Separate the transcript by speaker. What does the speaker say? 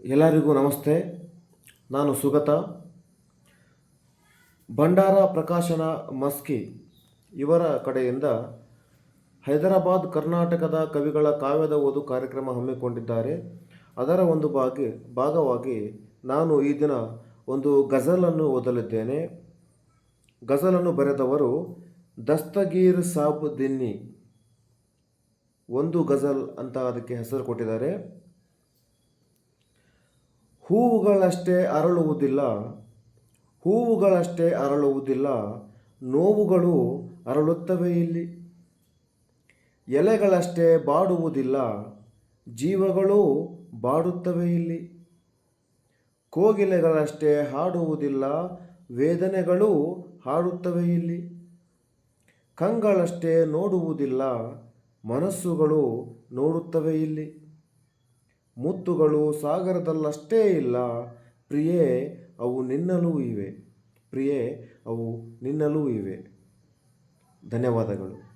Speaker 1: ಎಲ್ಲರಿಗೂ ನಮಸ್ತೆ. ನಾನು ಸುಗತ. ಭಂಡಾರ ಪ್ರಕಾಶನ ಮಸ್ಕಿ ಇವರ ಕಡೆಯಿಂದ ಹೈದರಾಬಾದ್ ಕರ್ನಾಟಕದ ಕವಿಗಳ ಕಾವ್ಯದ ಓದು ಕಾರ್ಯಕ್ರಮ ಹಮ್ಮಿಕೊಂಡಿದ್ದಾರೆ. ಅದರ ಒಂದು ಭಾಗಿ, ಭಾಗವಾಗಿ ನಾನು ಈ ದಿನ ಒಂದು ಗಜಲನ್ನು ಓದಲಿದ್ದೇನೆ. ಗಜಲನ್ನು ಬರೆದವರು ದಸ್ತಗೀರ್ ಸಾಬ್ ದಿನ್ನಿ. ಒಂದು ಗಜಲ್ ಅಂತ ಅದಕ್ಕೆ ಹೆಸರು ಕೊಟ್ಟಿದ್ದಾರೆ. ಹೂವುಗಳಷ್ಟೇ ಅರಳುವುದಿಲ್ಲ ಹೂವುಗಳಷ್ಟೇ ಅರಳುವುದಿಲ್ಲ, ನೋವುಗಳು ಅರಳುತ್ತವೆ ಇಲ್ಲಿ. ಎಲೆಗಳಷ್ಟೇ ಬಾಡುವುದಿಲ್ಲ, ಜೀವಗಳು ಬಾಡುತ್ತವೆ ಇಲ್ಲಿ. ಕೋಗಿಲೆಗಳಷ್ಟೇ ಹಾಡುವುದಿಲ್ಲ, ವೇದನೆಗಳು ಹಾಡುತ್ತವೆ ಇಲ್ಲಿ. ಕಂಗಳಷ್ಟೇ ನೋಡುವುದಿಲ್ಲ, ಮನಸ್ಸುಗಳು ನೋಡುತ್ತವೆ ಇಲ್ಲಿ. ಮುತ್ತುಗಳು ಸಾಗರದಲ್ಲಷ್ಟೇ ಇಲ್ಲ. ಪ್ರಿಯೇ ಅವು ನಿನ್ನಲೂ ಇವೆ. ಪ್ರಿಯೇ ಅವು ನಿನ್ನಲೂ ಇವೆ. ಧನ್ಯವಾದಗಳು.